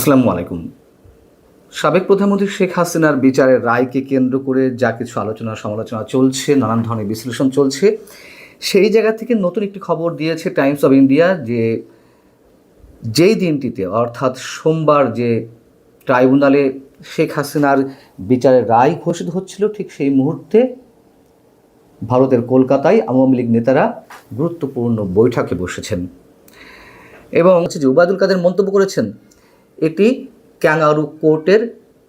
আসসালামু আলাইকুম। সাবেক প্রধানমন্ত্রী শেখ হাসিনার বিচারের রায়কে কেন্দ্র করে যা কিছু আলোচনা সমালোচনা চলছে, নানান ধরনের বিশ্লেষণ চলছে, সেই জায়গা থেকে নতুন একটি খবর দিয়েছে টাইমস অফ ইন্ডিয়া যে যেই দিনটিতে, অর্থাৎ সোমবার যে ট্রাইব্যুনালে শেখ হাসিনার বিচারের রায় ঘোষিত হচ্ছিল, ঠিক সেই মুহূর্তে ভারতের কলকাতায় আওয়ামী লীগ নেতারা গুরুত্বপূর্ণ বৈঠকে বসেছেন। এবং যে উবায়দুল কাদের মন্তব্য করেছেন এটি ক্যাঙ্গারু কোর্টের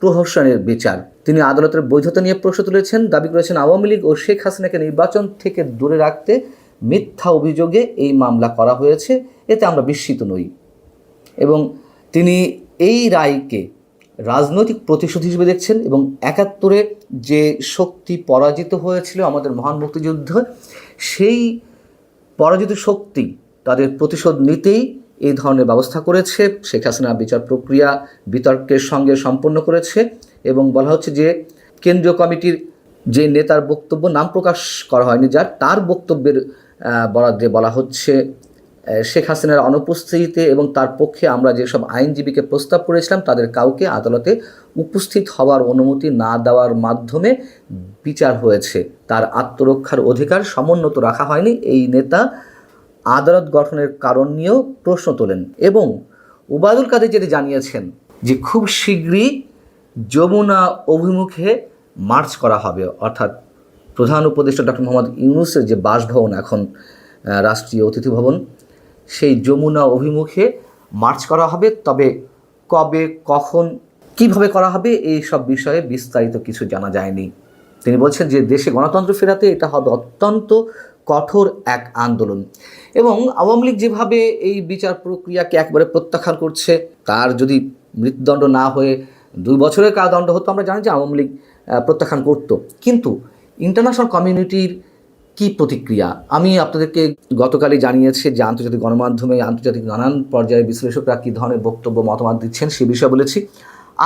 প্রহসনের বিচার। তিনি আদালতের বৈধতা নিয়ে প্রশ্ন তুলেছেন, দাবি করেছেন আওয়ামী লীগ ও শেখ হাসিনাকে নির্বাচন থেকে দূরে রাখতে মিথ্যা অভিযোগে এই মামলা করা হয়েছে, এতে আমরা বিস্মিত নই। এবং তিনি এই রায়কে রাজনৈতিক প্রতিশোধ হিসেবে দেখছেন এবং একাত্তরে যে শক্তি পরাজিত হয়েছিল আমাদের মহান মুক্তিযুদ্ধ, সেই পরাজিত শক্তি তাদের প্রতিশোধ নিতেই এই ধরনের ব্যবস্থা করেছে। শেখ হাসিনা বিচার প্রক্রিয়া বিতর্কের সঙ্গে সম্পন্ন করেছে এবং বলা হচ্ছে যে কেন্দ্রীয় কমিটির যে নেতার বক্তব্য নাম প্রকাশ করা হয়নি, যার তার বক্তব্যের বরাদ্দে বলা হচ্ছে শেখ হাসিনার অনুপস্থিতিতে এবং তার পক্ষে আমরা যেসব আইনজীবীকে প্রস্তাব করেছিলাম, তাদের কাউকে আদালতে উপস্থিত হওয়ার অনুমতি না দেওয়ার মাধ্যমে বিচার হয়েছে। তার আত্মরক্ষার অধিকার সমুন্নত রাখা হয়নি। এই নেতা আদালত গঠনের কারণ নিয়েও প্রশ্ন তোলেন এবং উবায়দুল কাদের যেটি জানিয়েছেন যে খুব শীঘ্রই যমুনা অভিমুখে মার্চ করা হবে। অর্থাৎ প্রধান উপদেষ্টা ডক্টর মোহাম্মদ ইউনুসের যে বাসভবন এখন রাষ্ট্রীয় অতিথি ভবন, সেই যমুনা অভিমুখে মার্চ করা হবে। তবে কবে, কখন, কীভাবে করা হবে এই সব বিষয়ে বিস্তারিত কিছু জানা যায়নি। তিনি বলছেন যে দেশে গণতন্ত্র ফেরাতে এটা হবে অত্যন্ত কঠোর এক আন্দোলন। এবং আওয়ামী লীগ যেভাবে এই বিচার প্রক্রিয়াকে একবারে প্রত্যাখ্যান করছে, তার যদি মৃত্যুদণ্ড না হয়ে দুই বছরের কারাদণ্ড হতো, আমরা জানি যে আওয়ামী লীগ প্রত্যাখ্যান করতো। কিন্তু ইন্টারন্যাশনাল কমিউনিটির কি প্রতিক্রিয়া? আমি আপনাদেরকে গতকালই জানিয়েছি যে আন্তর্জাতিক গণমাধ্যমে আন্তর্জাতিক নানান পর্যায়ে বিশ্লেষকরা কী ধরনের বক্তব্য, মতামত দিচ্ছেন সে বিষয়ে বলেছি।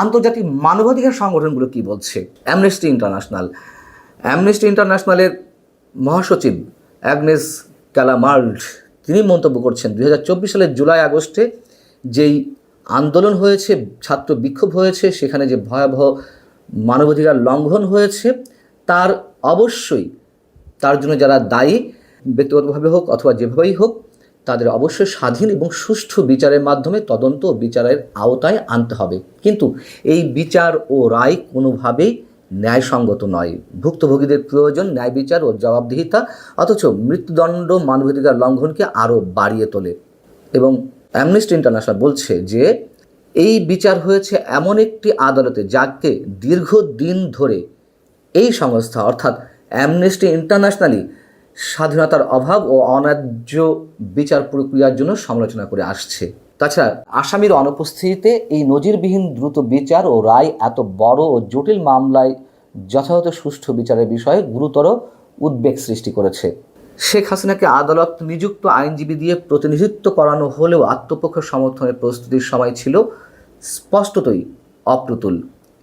আন্তর্জাতিক মানবাধিকার সংগঠনগুলো কি বলছে? অ্যামনেস্টি ইন্টারন্যাশনাল অ্যামনেস্টি ইন্টারন্যাশনালের মহাসচিব অ্যাগনেস ক্যালামার্ড তিনি মন্তব্য করছেন দু হাজার চব্বিশ সালের জুলাই আগস্টে যেই আন্দোলন হয়েছে, ছাত্র বিক্ষোভ হয়েছে, সেখানে যে ভয়াবহ মানবাধিকার লঙ্ঘন হয়েছে, তার অবশ্যই, তার জন্য যারা দায়ী, ব্যক্তিগতভাবে হোক অথবা যেভাবেই হোক, তাদের অবশ্যই স্বাধীন এবং সুষ্ঠু বিচারের মাধ্যমে তদন্ত ও বিচারের আওতায় আনতে হবে। কিন্তু এই বিচার ও রায় কোনোভাবেই ন্যায়সঙ্গত নয়। ভুক্তভোগীদের প্রয়োজন, ন্যায় বিচার ও জবাবদিহিতা, অথচ মৃত্যুদণ্ড, মানবাধিকার লঙ্ঘনকে আরও বাড়িয়ে তোলে। এবং অ্যামনেস্টি ইন্টারন্যাশনাল বলছে যে, এই বিচার হয়েছে এমন একটি আদালতে যাকে দীর্ঘদিন ধরে এই সংস্থা, অর্থাৎ অ্যামনেস্টি ইন্টারন্যাশনালি স্বাধীনতার অভাব ও অন্যায্য বিচার প্রক্রিয়ার জন্য সমালোচনা করে আসছে। তাছাড়া আসামির অনুপস্থিতিতে এই নজিরবিহীন দ্রুত বিচার ও রায় এত বড় ও জটিল মামলায় যথাযথ সুষ্ঠু বিচারের বিষয়ে গুরুতর উদ্বেগ সৃষ্টি করেছে। শেখ হাসিনাকে আদালত নিযুক্ত আইনজীবী দিয়ে প্রতিনিধিত্ব করানো হলেও আত্মপক্ষ সমর্থনের প্রস্তুতির সময় ছিল স্পষ্টতই অপ্রতুল।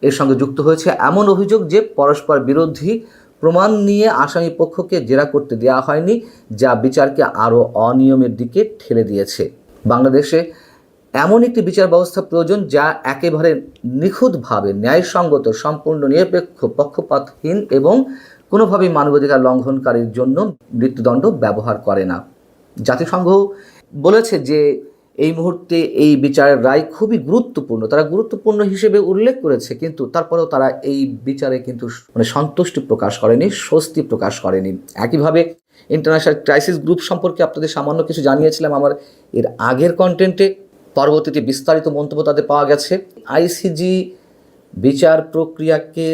এর সঙ্গে যুক্ত হয়েছে এমন অভিযোগ যে পরস্পর বিরোধী প্রমাণ নিয়ে আসামি পক্ষকে জেরা করতে দেওয়া হয়নি, যা বিচারকে আরও অনিয়মের দিকে ঠেলে দিয়েছে। বাংলাদেশে এমন একটি বিচার ব্যবস্থা প্রয়োজন যা একেবারে নিখুঁতভাবে ন্যায়সঙ্গত, সম্পূর্ণ, নিরপেক্ষ, পক্ষপাতহীন এবং কোনোভাবেই মানবাধিকার লঙ্ঘনকারীর জন্য মৃত্যুদণ্ড ব্যবহার করে না। জাতিসংঘ বলেছে যে এই মুহূর্তে এই বিচারের রায় খুবই গুরুত্বপূর্ণ। তারা গুরুত্বপূর্ণ হিসেবে উল্লেখ করেছে, কিন্তু তারপরেও তারা এই বিচারে কিন্তু মানে সন্তুষ্টি প্রকাশ করেনি, স্বস্তি প্রকাশ করেনি। একইভাবে ইন্টারন্যাশনাল ক্রাইসিস গ্রুপ সম্পর্কে আপনাদের সামান্য কিছু জানিয়েছিলাম, আমার এর আগের কন্টেন্টে পরবর্তীতে বিস্তারিত মন্তব্য তাদের পাওয়া গেছে। আইসিজি বিচার প্রক্রিয়াকে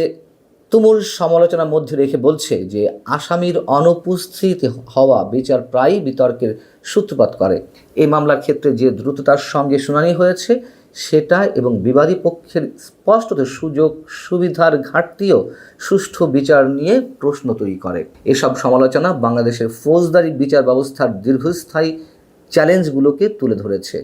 তুমুল সমালোচনার মধ্যে রেখে বলছে যে, আসামির অনুপস্থিত হওয়া বিচার প্রায়ই বিতর্কের সূত্রপাত করে। এই মামলার ক্ষেত্রে যে দ্রুততার সঙ্গে শুনানি হয়েছে, সেটা এবং বিবাদী পক্ষের স্পষ্টত সুযোগ সুবিধার ঘাটতিও সুষ্ঠু বিচার নিয়ে প্রশ্ন তৈরি করে। এসব সমালোচনা বাংলাদেশের ফৌজদারি বিচার ব্যবস্থার দীর্ঘস্থায়ী চ্যালেঞ্জগুলোকে তুলে ধরেছে।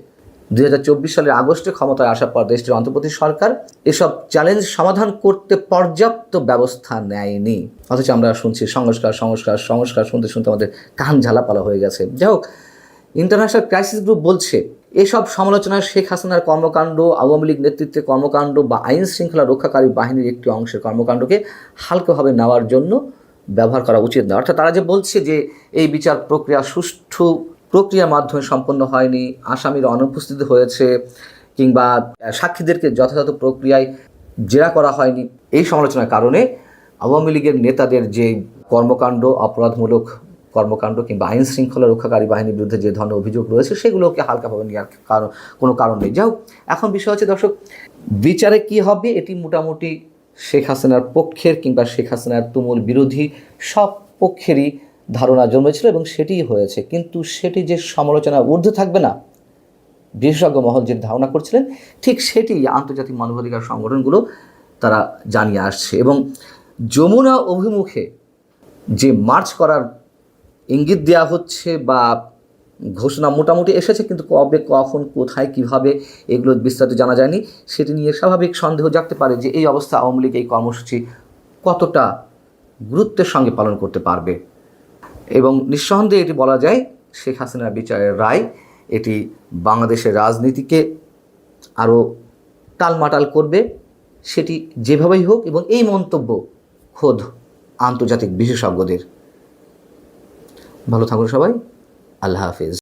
দুই হাজার চব্বিশ সালের আগস্টে ক্ষমতায় আসার পর দেশটির অন্তর্বর্তী সরকার এসব চ্যালেঞ্জ সমাধান করতে পর্যাপ্ত ব্যবস্থা নেয়নি। অথচ আমরা শুনছি সংস্কার সংস্কার সংস্কার শুনতে শুনতে আমাদের কান ঝালাপালা হয়ে গেছে। যাই হোক ইন্টারন্যাশনাল ক্রাইসিস গ্রুপ বলছে, এসব সমালোচনায় শেখ হাসিনার কর্মকাণ্ড, আওয়ামী লীগ নেতৃত্বের কর্মকাণ্ড বা আইন শৃঙ্খলা রক্ষাকারী বাহিনীর একটি অংশের কর্মকাণ্ডকে হালকাভাবে নেওয়ার জন্য ব্যবহার করা উচিত না। অর্থাৎ তারা যে বলছে যে এই বিচার প্রক্রিয়া সুষ্ঠু প্রক্রিয়ার মাধ্যমে সম্পন্ন হয়নি। আসামির অনুপস্থিত হয়েছে কিংবা সাক্ষীদেরকে যথাযথ প্রক্রিয়ায় জেরা করা হয়নি। এই সমালোচনার কারণে আওয়ামী লীগের নেতাদের যে কর্মকাণ্ড, অপরাধমূলক কর্মকাণ্ড কিংবা আইন শৃঙ্খলা রক্ষাকারী বাহিনীর বিরুদ্ধে যে ধরনের অভিযোগ রয়েছে, সেগুলোকে হালকাভাবে নেওয়ার কারণ, কোনো কারণ নেই। যাই এখন বিষয় হচ্ছে, দর্শক, বিচারে কি হবে এটি মোটামুটি শেখ হাসিনার পক্ষের কিংবা শেখ হাসিনার তুমুল বিরোধী সব পক্ষেরই ধারণা জন্মেছিল এবং সেটিই হয়েছে। কিন্তু সেটি যে সমালোচনা ঊর্ধ্বে থাকবে না, বিশেষজ্ঞ মহল যে ধারণা করছিলেন, ঠিক সেটি আন্তর্জাতিক মানবাধিকার সংগঠনগুলো তারা জানিয়ে আসছে এবং যমুনা অভিমুখে যে মার্চ করার ইঙ্গিত দেওয়া হচ্ছে বা ঘোষণা মোটামুটি এসেছে, কিন্তু কবে, কখন, কোথায়, কীভাবে এগুলো বিস্তারিত জানা যায়নি, সেটি নিয়ে স্বাভাবিক সন্দেহ জাগতে পারে যে এই অবস্থা আওয়ামী লীগ এই কর্মসূচি কতটা গুরুত্বের সঙ্গে পালন করতে পারবে। এবং নিঃসন্দেহে এটি বলা যায় শেখ হাসিনার বিচারের রায়। এটি বাংলাদেশের রাজনীতিকে আরও টালমাটাল করবে। সেটি যেভাবেই হোক এবং এই মন্তব্য খোদ আন্তর্জাতিক বিশেষজ্ঞদের। ভালো থাকুন সবাই। আল্লাহ হাফিজ।